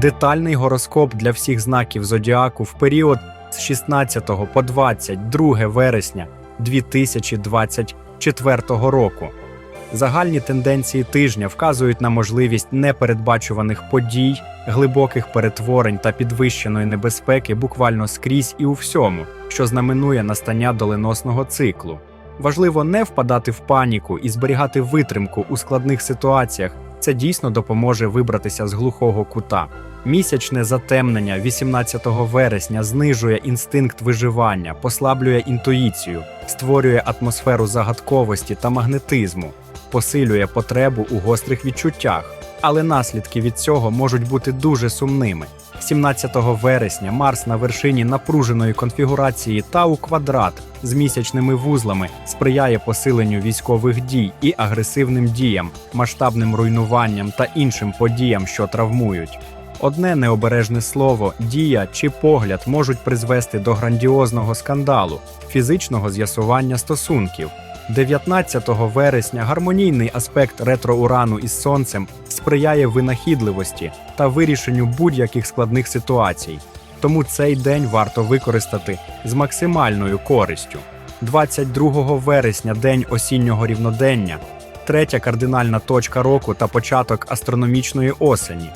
Детальний гороскоп для всіх знаків зодіаку в період з 16 по 22 вересня 2024 року. Загальні тенденції тижня вказують на можливість непередбачуваних подій, глибоких перетворень та підвищеної небезпеки буквально скрізь і у всьому, що знаменує настання доленосного циклу. Важливо не впадати в паніку і зберігати витримку у складних ситуаціях. Це дійсно допоможе вибратися з глухого кута. Місячне затемнення 18 вересня знижує інстинкт виживання, послаблює інтуїцію, створює атмосферу загадковості та магнетизму, посилює потребу у гострих відчуттях. Але наслідки від цього можуть бути дуже сумними. 17 вересня Марс на вершині напруженої конфігурації Тау квадрат з місячними вузлами сприяє посиленню військових дій і агресивним діям, масштабним руйнуванням та іншим подіям, що травмують. Одне необережне слово, дія чи погляд можуть призвести до грандіозного скандалу, фізичного з'ясування стосунків. 19 вересня гармонійний аспект ретро-урану із сонцем сприяє винахідливості та вирішенню будь-яких складних ситуацій. Тому цей день варто використати з максимальною користю. 22 вересня день осіннього рівнодення, третя кардинальна точка року та початок астрономічної осені.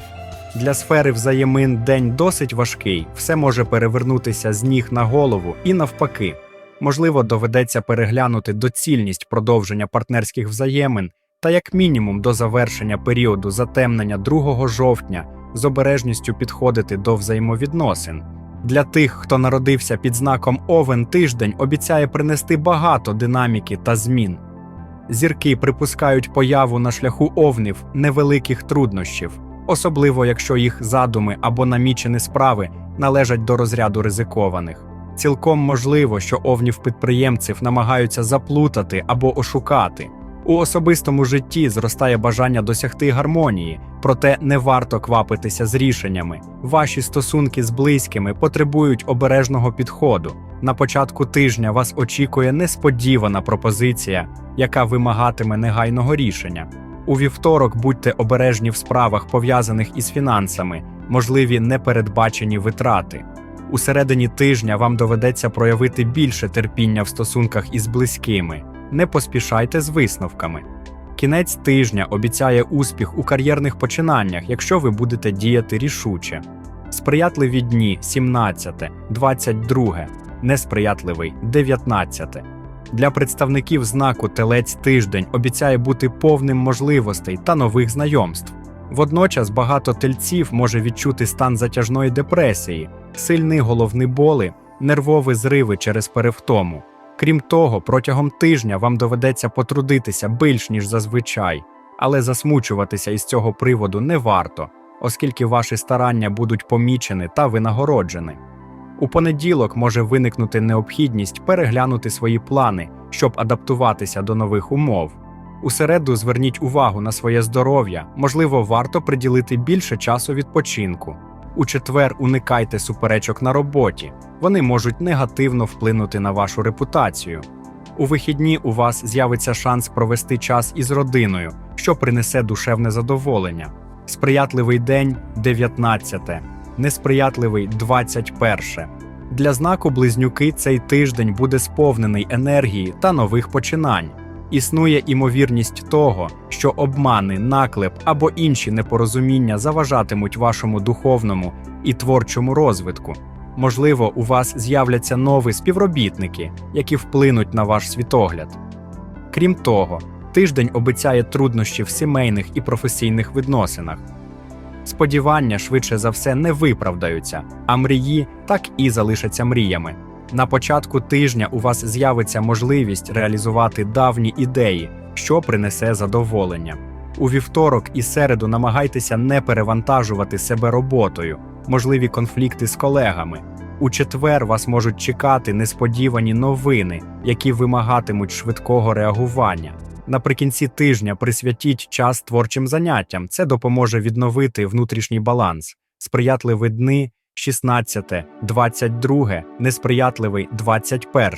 Для сфери взаємин день досить важкий, все може перевернутися з ніг на голову і навпаки. Можливо, доведеться переглянути доцільність продовження партнерських взаємин та як мінімум до завершення періоду затемнення 2 жовтня з обережністю підходити до взаємовідносин. Для тих, хто народився під знаком Овен, тиждень обіцяє принести багато динаміки та змін. Зірки припускають появу на шляху овнів невеликих труднощів, особливо якщо їх задуми або намічені справи належать до розряду ризикованих. Цілком можливо, що овнів підприємців намагаються заплутати або ошукати. У особистому житті зростає бажання досягти гармонії, проте не варто квапитися з рішеннями. Ваші стосунки з близькими потребують обережного підходу. На початку тижня вас очікує несподівана пропозиція, яка вимагатиме негайного рішення. У вівторок будьте обережні в справах, пов'язаних із фінансами, можливі непередбачені витрати. У середині тижня вам доведеться проявити більше терпіння в стосунках із близькими. Не поспішайте з висновками. Кінець тижня обіцяє успіх у кар'єрних починаннях, якщо ви будете діяти рішуче. Сприятливі дні 17, 22, несприятливий 19. Для представників знаку Телець тиждень обіцяє бути повним можливостей та нових знайомств. Водночас багато тельців може відчути стан затяжної депресії, сильні головні боли, нервові зриви через перевтому. Крім того, протягом тижня вам доведеться потрудитися більш ніж зазвичай, але засмучуватися із цього приводу не варто, оскільки ваші старання будуть помічені та винагороджені. У понеділок може виникнути необхідність переглянути свої плани, щоб адаптуватися до нових умов. У середу зверніть увагу на своє здоров'я, можливо, варто приділити більше часу відпочинку. У четвер уникайте суперечок на роботі, вони можуть негативно вплинути на вашу репутацію. У вихідні у вас з'явиться шанс провести час із родиною, що принесе душевне задоволення. Сприятливий день 19, несприятливий 21. Для знаку близнюки цей тиждень буде сповнений енергії та нових починань. Існує імовірність того, що обмани, наклеп або інші непорозуміння заважатимуть вашому духовному і творчому розвитку. Можливо, у вас з'являться нові співробітники, які вплинуть на ваш світогляд. Крім того, тиждень обіцяє труднощі в сімейних і професійних відносинах. Сподівання швидше за все не виправдаються, а мрії так і залишаться мріями. На початку тижня у вас з'явиться можливість реалізувати давні ідеї, що принесе задоволення. У вівторок і середу намагайтеся не перевантажувати себе роботою, можливі конфлікти з колегами. У четвер вас можуть чекати несподівані новини, які вимагатимуть швидкого реагування. Наприкінці тижня присвятіть час творчим заняттям. Це допоможе відновити внутрішній баланс, сприятливі дни 16, 22, несприятливий 21.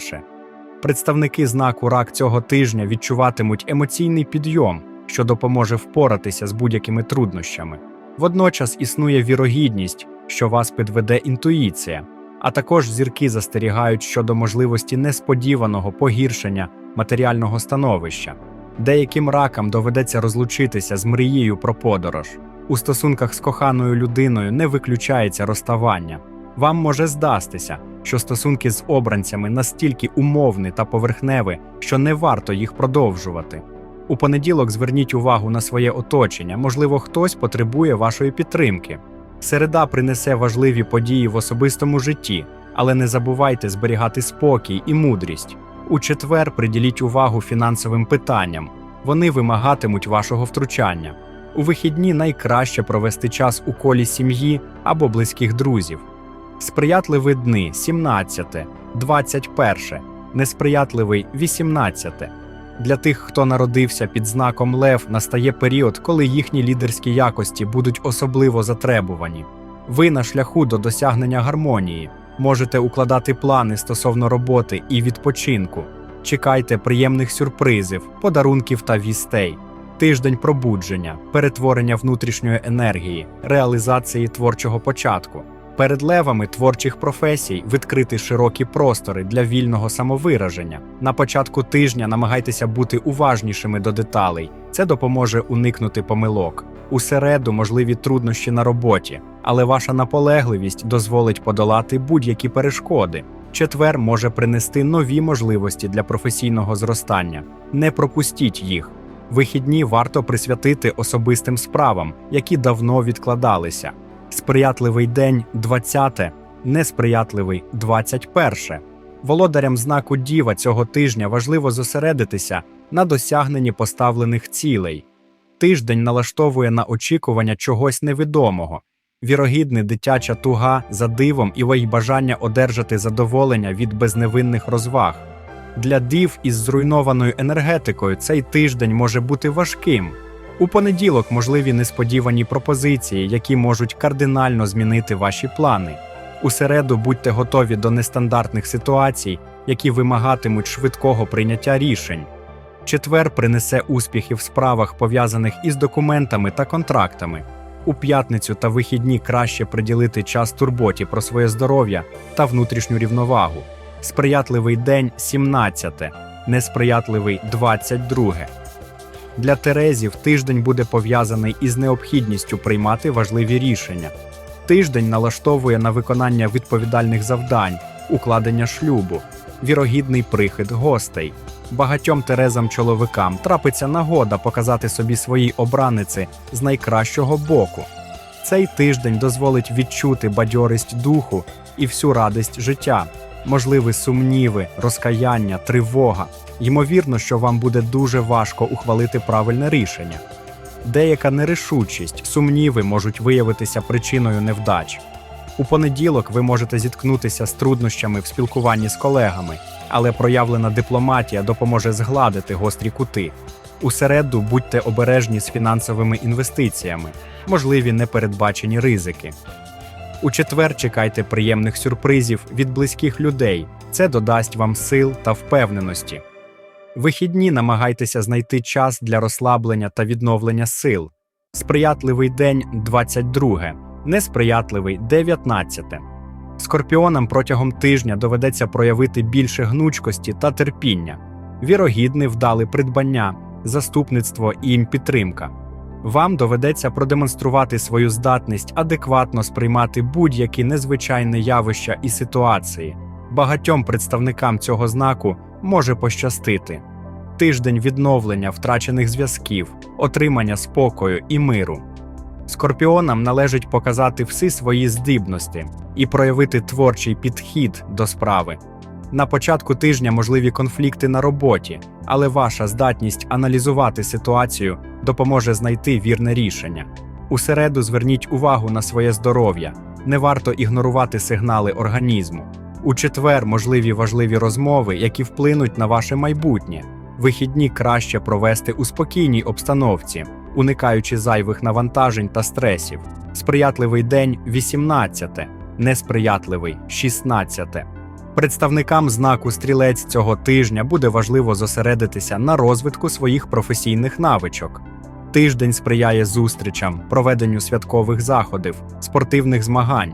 Представники знаку рак цього тижня відчуватимуть емоційний підйом, що допоможе впоратися з будь-якими труднощами. Водночас існує вірогідність, що вас підведе інтуїція, а також зірки застерігають щодо можливості несподіваного погіршення матеріального становища. Деяким ракам доведеться розлучитися з мрією про подорож. У стосунках з коханою людиною не виключається розставання. Вам може здастися, що стосунки з обранцями настільки умовні та поверхневі, що не варто їх продовжувати. У понеділок зверніть увагу на своє оточення, можливо, хтось потребує вашої підтримки. Середа принесе важливі події в особистому житті, але не забувайте зберігати спокій і мудрість. У четвер приділіть увагу фінансовим питанням, вони вимагатимуть вашого втручання. У вихідні найкраще провести час у колі сім'ї або близьких друзів. Сприятливі дни 17, 21, несприятливий 18. Для тих, хто народився під знаком Лев, настає період, коли їхні лідерські якості будуть особливо затребувані. Ви на шляху до досягнення гармонії можете укладати плани стосовно роботи і відпочинку. Чекайте приємних сюрпризів, подарунків та вістей. Тиждень пробудження, перетворення внутрішньої енергії, реалізації творчого початку. Перед левами творчих професій відкрити широкі простори для вільного самовираження. На початку тижня намагайтеся бути уважнішими до деталей. Це допоможе уникнути помилок. У середу можливі труднощі на роботі, але ваша наполегливість дозволить подолати будь-які перешкоди. Четвер може принести нові можливості для професійного зростання. Не пропустіть їх. Вихідні варто присвятити особистим справам, які давно відкладалися. Сприятливий день 20, несприятливий 21. Володарям знаку Діва цього тижня важливо зосередитися на досягненні поставлених цілей. Тиждень налаштовує на очікування чогось невідомого, вірогідний дитяча туга за дивом і вої бажання одержати задоволення від безневинних розваг. Для дів із зруйнованою енергетикою цей тиждень може бути важким. У понеділок можливі несподівані пропозиції, які можуть кардинально змінити ваші плани. У середу будьте готові до нестандартних ситуацій, які вимагатимуть швидкого прийняття рішень. Четвер принесе успіхи в справах, пов'язаних із документами та контрактами. У п'ятницю та вихідні краще приділити час турботі про своє здоров'я та внутрішню рівновагу. Сприятливий день 17, несприятливий 22. Для Терезів тиждень буде пов'язаний із необхідністю приймати важливі рішення. Тиждень налаштовує на виконання відповідальних завдань, укладення шлюбу, вірогідний прихід гостей. Багатьом Терезам-чоловікам трапиться нагода показати собі свої обраниці з найкращого боку. Цей тиждень дозволить відчути бадьорість духу і всю радість життя, можливі сумніви, розкаяння, тривога. Ймовірно, що вам буде дуже важко ухвалити правильне рішення. Деяка нерішучість, сумніви можуть виявитися причиною невдач. У понеділок ви можете зіткнутися з труднощами в спілкуванні з колегами, але проявлена дипломатія допоможе згладити гострі кути. У середу будьте обережні з фінансовими інвестиціями, можливі непередбачені ризики. У четвер чекайте приємних сюрпризів від близьких людей. Це додасть вам сил та впевненості. Вихідні намагайтеся знайти час для розслаблення та відновлення сил. Сприятливий день 22, несприятливий 19. Скорпіонам протягом тижня доведеться проявити більше гнучкості та терпіння, вірогідне вдале придбання, заступництво і їм підтримка. Вам доведеться продемонструвати свою здатність адекватно сприймати будь-які незвичайні явища і ситуації. Багатьом представникам цього знаку може пощастити. Тиждень відновлення втрачених зв'язків, отримання спокою і миру. Скорпіонам належить показати всі свої здібності і проявити творчий підхід до справи. На початку тижня можливі конфлікти на роботі, але ваша здатність аналізувати ситуацію допоможе знайти вірне рішення. У середу зверніть увагу на своє здоров'я, не варто ігнорувати сигнали організму. У четвер можливі важливі розмови, які вплинуть на ваше майбутнє. Вихідні краще провести у спокійній обстановці, уникаючи зайвих навантажень та стресів. Сприятливий день 18, несприятливий 16. Представникам знаку стрілець цього тижня буде важливо зосередитися на розвитку своїх професійних навичок. Тиждень сприяє зустрічам, проведенню святкових заходів, спортивних змагань.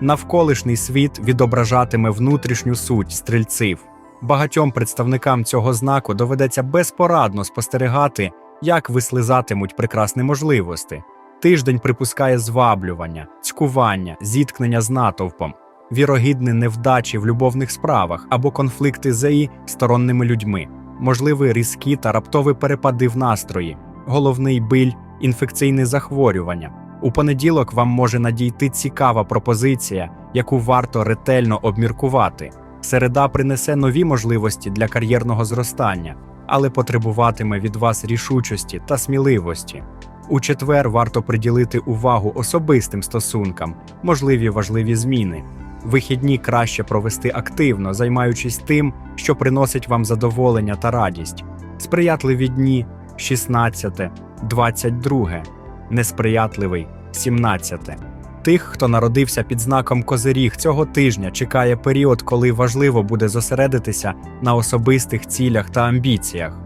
Навколишній світ відображатиме внутрішню суть стрільців. Багатьом представникам цього знаку доведеться безпорадно спостерігати, як вислизатимуть прекрасні можливості. Тиждень припускає зваблювання, цькування, зіткнення з натовпом, вірогідні невдачі в любовних справах або конфлікти з її сторонними людьми, можливі різкі та раптові перепади в настрої, головний биль, інфекційне захворювання. У понеділок вам може надійти цікава пропозиція, яку варто ретельно обміркувати. Середа принесе нові можливості для кар'єрного зростання, але потребуватиме від вас рішучості та сміливості. У четвер варто приділити увагу особистим стосункам, можливі важливі зміни. Вихідні краще провести активно, займаючись тим, що приносить вам задоволення та радість. Сприятливі дні 16, 22, несприятливий 17. Тих, хто народився під знаком Козиріг цього тижня, чекає період, коли важливо буде зосередитися на особистих цілях та амбіціях.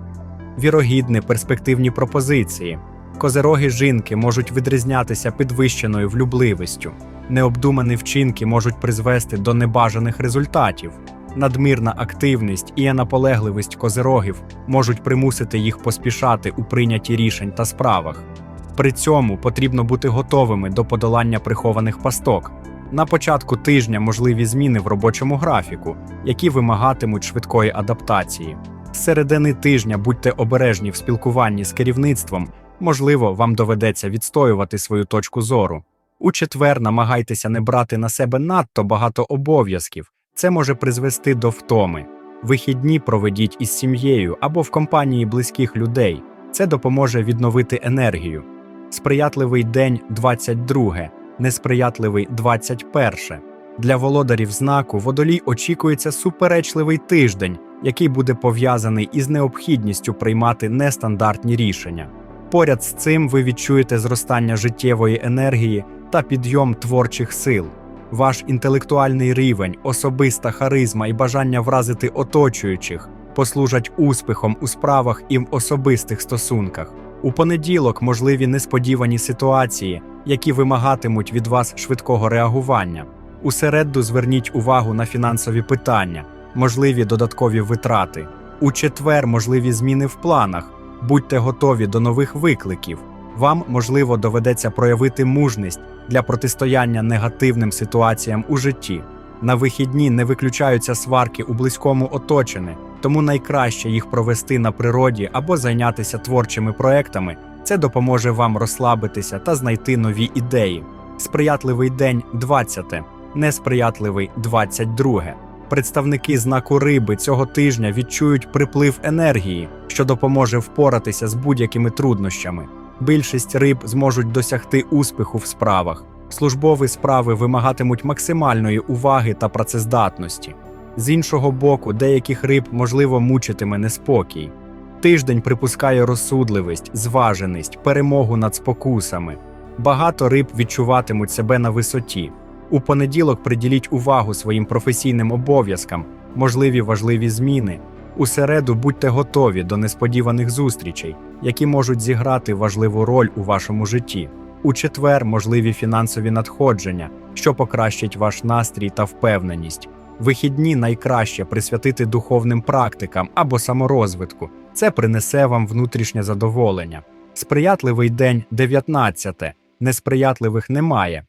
Вірогідні перспективні пропозиції. Козероги жінки можуть відрізнятися підвищеною влюбливістю. Необдумані вчинки можуть призвести до небажаних результатів. Надмірна активність і наполегливість козерогів можуть примусити їх поспішати у прийнятті рішень та справах. При цьому потрібно бути готовими до подолання прихованих пасток. На початку тижня можливі зміни в робочому графіку, які вимагатимуть швидкої адаптації. З середини тижня будьте обережні в спілкуванні з керівництвом, можливо, вам доведеться відстоювати свою точку зору. У четвер намагайтеся не брати на себе надто багато обов'язків, це може призвести до втоми. Вихідні проведіть із сім'єю або в компанії близьких людей. Це допоможе відновити енергію. Сприятливий день 22, несприятливий 21. Для володарів знаку водолій очікується суперечливий тиждень, який буде пов'язаний із необхідністю приймати нестандартні рішення. Поряд з цим ви відчуєте зростання життєвої енергії та підйом творчих сил. Ваш інтелектуальний рівень, особиста харизма і бажання вразити оточуючих послужать успіхом у справах і в особистих стосунках. У понеділок можливі несподівані ситуації, які вимагатимуть від вас швидкого реагування. У середу зверніть увагу на фінансові питання, можливі додаткові витрати. У четвер можливі зміни в планах. Будьте готові до нових викликів. Вам, можливо, доведеться проявити мужність для протистояння негативним ситуаціям у житті. На вихідні не виключаються сварки у близькому оточенні, тому найкраще їх провести на природі або зайнятися творчими проектами. Це допоможе вам розслабитися та знайти нові ідеї. Сприятливий день 20, несприятливий 22. Представники знаку риби цього тижня відчують приплив енергії, що допоможе впоратися з будь-якими труднощами. Більшість риб зможуть досягти успіху в справах. Службові справи вимагатимуть максимальної уваги та працездатності. З іншого боку, деяких риб можливо мучитиме неспокій. Тиждень припускає розсудливість, зваженість, перемогу над спокусами. Багато риб відчуватимуть себе на висоті. У понеділок приділіть увагу своїм професійним обов'язкам, можливі важливі зміни. У середу будьте готові до несподіваних зустрічей, які можуть зіграти важливу роль у вашому житті. У четвер можливі фінансові надходження, що покращать ваш настрій та впевненість. Вихідні найкраще присвятити духовним практикам або саморозвитку. Це принесе вам внутрішнє задоволення. Сприятливий день 19. Несприятливих немає.